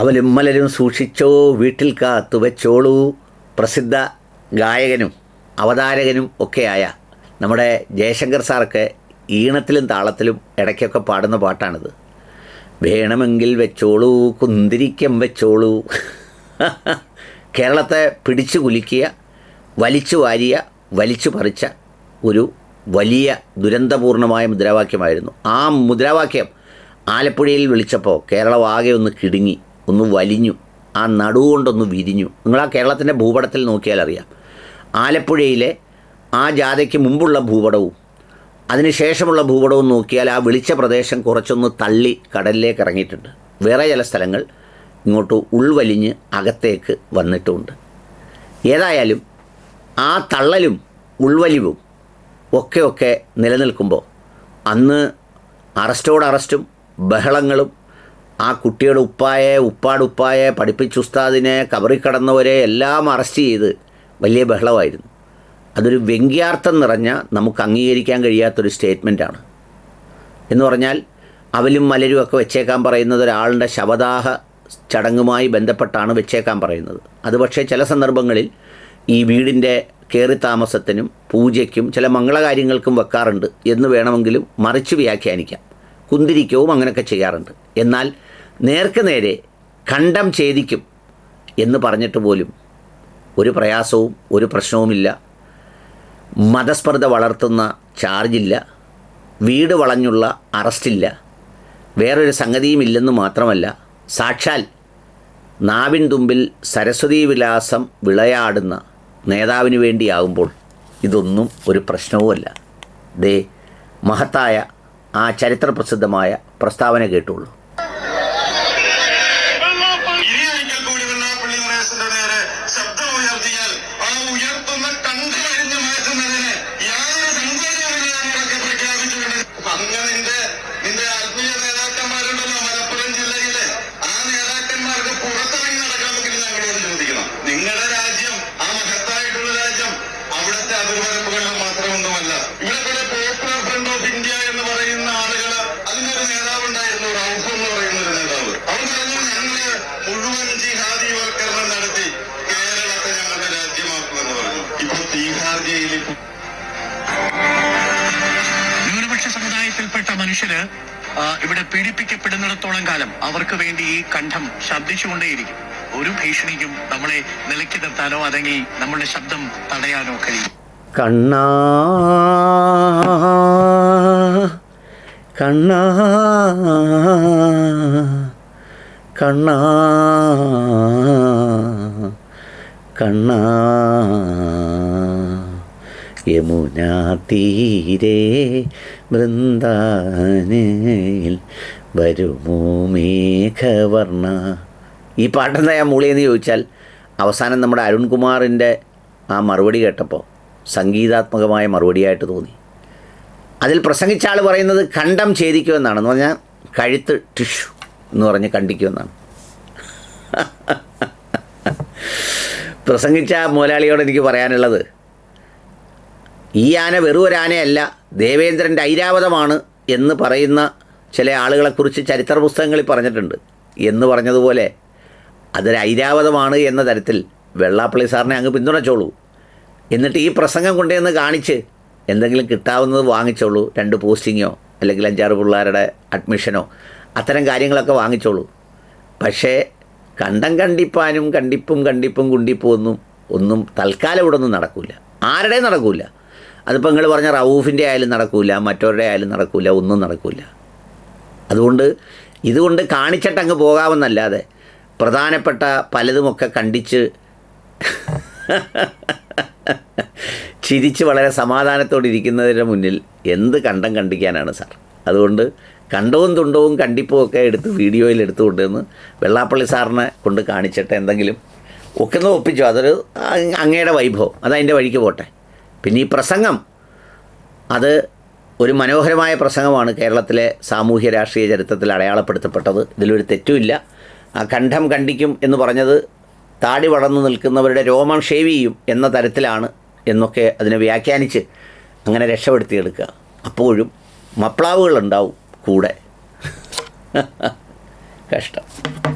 അവലും മലരും സൂക്ഷിച്ചോ വീട്ടിൽ കാത്തു വെച്ചോളൂ. പ്രസിദ്ധ ഗായകനും അവതാരകനും ഒക്കെയായ നമ്മുടെ ജയശങ്കർ സാറൊക്കെ ഈണത്തിലും താളത്തിലും ഇടയ്ക്കൊക്കെ പാടുന്ന പാട്ടാണിത്. വേണമെങ്കിൽ വെച്ചോളൂ കുന്തിരിക്കം വെച്ചോളൂ. കേരളത്തെ പിടിച്ചു കുലുക്കിയ വലിച്ചു വാരിയ വലിച്ചു പറിച്ച ഒരു വലിയ ദുരന്തപൂർണമായ മുദ്രാവാക്യമായിരുന്നു. ആ മുദ്രാവാക്യം ആലപ്പുഴയിൽ വിളിച്ചപ്പോൾ കേരളം ആകെ ഒന്ന് കിടുങ്ങി. ഒന്ന് വലിഞ്ഞു. ആ നടുവുകൊണ്ടൊന്ന് വിരിഞ്ഞു. നിങ്ങൾ ആ കേരളത്തിന്റെ ഭൂപടത്തിൽ നോക്കിയാൽ അറിയാം ആലപ്പുഴയിലെ ആ ജാഥയ്ക്ക് മുമ്പുള്ള ഭൂപടവും അതിനുശേഷമുള്ള ഭൂപടവും നോക്കിയാൽ ആ വിളിച്ച പ്രദേശം കുറച്ചൊന്ന് തള്ളി കടലിലേക്ക് ഇറങ്ങിയിട്ടുണ്ട്. വേറെ ചില സ്ഥലങ്ങൾ ഇങ്ങോട്ട് ഉൾവലിഞ്ഞ് അകത്തേക്ക് വന്നിട്ടുമുണ്ട് ഏതായാലും ആ തള്ളലും ഉൾവലിവും ഒക്കെ ഒക്കെ നിലനിൽക്കുമ്പോൾ അന്ന് അറസ്റ്റോട് അറസ്റ്റും ബഹളങ്ങളും ആ കുട്ടിയുടെ ഉപ്പായെ ഉപ്പാടുപ്പായെ പഠിപ്പിച്ചുസ്താദിനെ കബറി കടന്നവരെ എല്ലാം അറസ്റ്റ് ചെയ്ത് വലിയ ബഹളമായിരുന്നു. അതൊരു വ്യംഗ്യാർത്ഥം നിറഞ്ഞ നമുക്ക് അംഗീകരിക്കാൻ കഴിയാത്തൊരു സ്റ്റേറ്റ്മെന്റാണ് എന്ന് പറഞ്ഞാൽ അവലും മലരും ഒക്കെ വെച്ചേക്കാൻ പറയുന്നത് ഒരാളുടെ ശവദാഹ ചടങ്ങുമായി ബന്ധപ്പെട്ടാണ് വെച്ചേക്കാൻ പറയുന്നത്. അത് പക്ഷേ ചില സന്ദർഭങ്ങളിൽ ഈ വീടിന്റെ കയറി താമസത്തിനും പൂജയ്ക്കും ചില മംഗളകാര്യങ്ങൾക്കും വെക്കാറുണ്ട് എന്ന് വേണമെങ്കിലും മറിച്ച് വ്യാഖ്യാനിക്കാം. കുന്തിരിക്കവും അങ്ങനെയൊക്കെ ചെയ്യാറുണ്ട്. എന്നാൽ നേർക്ക് നേരെ ഖണ്ഡം ഛേദിക്കും എന്ന് പറഞ്ഞിട്ട് പോലും ഒരു പ്രയാസവും ഒരു പ്രശ്നവുമില്ല. മതസ്പർദ്ധ വളർത്തുന്ന ചാർജില്ല. വീട് വളഞ്ഞുള്ള അറസ്റ്റില്ല. വേറൊരു സംഗതിയും ഇല്ലെന്ന് മാത്രമല്ല സാക്ഷാൽ നാവിൻ തുമ്പിൽ സരസ്വതി വിലാസം വിളയാടുന്ന നേതാവിന് വേണ്ടിയാകുമ്പോൾ ഇതൊന്നും ഒരു പ്രശ്നവുമല്ല. ദേ മഹത്തായ ആ ചരിത്രപ്രസിദ്ധമായ പ്രസ്താവന കേട്ടുള്ളൂ ശബ്ദം ഉയർത്തിയാൽ മനുഷ്യര് ഇവിടെ പീഡിപ്പിക്കപ്പെടുന്നിടത്തോളം കാലം അവർക്ക് വേണ്ടി ഈ കണ്ഠം ശബ്ദിച്ചുകൊണ്ടേയിരിക്കും. ഒരു ഭീഷണിക്കും നമ്മളെ നിലയ്ക്ക് നിർത്താനോ അല്ലെങ്കിൽ നമ്മളുടെ ശബ്ദം തടയാനോ കഴിയും കണ്ണാ കണ്ണാ കണ്ണാ കണ്ണാ. യമുനാ തീരെ വരുമോ മേഘവർണ ഈ പാട്ടെന്താ ഞാൻ മൂളിയെന്ന് ചോദിച്ചാൽ അവസാനം നമ്മുടെ അരുൺകുമാറിന്റെ ആ മറുപടി കേട്ടപ്പോൾ സംഗീതാത്മകമായ മറുപടിയായിട്ട് തോന്നി. അതിൽ പ്രസംഗിച്ച ആൾ പറയുന്നത് കണ്ടം ഛേദിക്കുമെന്നാണ് എന്ന് പറഞ്ഞാൽ കഴുത്ത് ടിഷ്യു എന്ന് പറഞ്ഞ് കണ്ടിക്കുമെന്നാണ് പ്രസംഗിച്ച മുതലാളിയോട് എനിക്ക് പറയാനുള്ളത് ഈ ആന വെറും ദേവേന്ദ്രന്റെ ഐരാവതമാണ് എന്ന് പറയുന്ന ചില ആളുകളെക്കുറിച്ച് ചരിത്ര പുസ്തകങ്ങളിൽ പറഞ്ഞിട്ടുണ്ട്. എന്ന് പറഞ്ഞതുപോലെ അതൊരു ഐരാവതമാണ് എന്ന തരത്തിൽ വെള്ളാപ്പള്ളി സാറിനെ അങ്ങ് പിന്തുണച്ചോളൂ. എന്നിട്ട് ഈ പ്രസംഗം കൊണ്ടുവന്ന് കാണിച്ച് എന്തെങ്കിലും കിട്ടാവുന്നത് വാങ്ങിച്ചോളൂ രണ്ട് പോസ്റ്റിങ്ങോ അല്ലെങ്കിൽ അഞ്ചാറ് പിള്ളേരുടെ അഡ്മിഷനോ അത്തരം കാര്യങ്ങളൊക്കെ വാങ്ങിച്ചോളൂ. പക്ഷേ കണ്ടം കണ്ടിപ്പാനും കണ്ടിപ്പും കണ്ടിപ്പും കുണ്ടിപ്പും ഒന്നും ഒന്നും തൽക്കാലം ഇവിടെ ഒന്നും നടക്കില്ല ആരുടെയും നടക്കില്ല അതിപ്പോൾ നിങ്ങൾ പറഞ്ഞ റൌഫിന്റെ ആയാലും നടക്കില്ല മറ്റവരുടെ ആയാലും നടക്കില്ല ഒന്നും നടക്കില്ല അതുകൊണ്ട് ഇതുകൊണ്ട് കാണിച്ചിട്ട് അങ്ങ് പോകാമെന്നല്ലാതെ പ്രധാനപ്പെട്ട പലതുമൊക്കെ കണ്ടിച്ച് ചിരിച്ച് വളരെ സമാധാനത്തോടെ ഇരിക്കുന്നതിന്റെ മുന്നിൽ എന്ത് കണ്ടം കണ്ടിക്കാനാണ് സാർ? അതുകൊണ്ട് കണ്ടവും തുണ്ടവും കണ്ടിപ്പും ഒക്കെ എടുത്ത് വീഡിയോയിൽ എടുത്തുകൊണ്ടിരുന്ന് വെള്ളാപ്പള്ളി സാറിനെ കൊണ്ട് കാണിച്ചിട്ട് എന്തെങ്കിലും ഒക്കെ ഒന്ന് ഒപ്പിച്ചോ? അതൊരു അങ്ങയുടെ വൈഭവം. അതതിന്റെ വഴിക്ക് പോട്ടെ. പിന്നെ ഈ പ്രസംഗം അത് ഒരു മനോഹരമായ പ്രസംഗമാണ് കേരളത്തിലെ സാമൂഹ്യ രാഷ്ട്രീയ ചരിത്രത്തിൽ അടയാളപ്പെടുത്തപ്പെട്ടത്. ഇതിലൊരു തെറ്റുമില്ല. ആ കണ്ഠം കണ്ടിക്കും എന്ന് പറഞ്ഞത് താടി വളർന്നു നിൽക്കുന്നവരുടെ രോമം ഷേവ് ചെയ്യും എന്ന തരത്തിലാണ് എന്നൊക്കെ അതിനെ വ്യാഖ്യാനിച്ച് അങ്ങനെ രക്ഷപ്പെടുത്തിയെടുക്കുക. അപ്പോഴും മപ്ലാവുകളുണ്ടാവും കൂടെ. കഷ്ടം.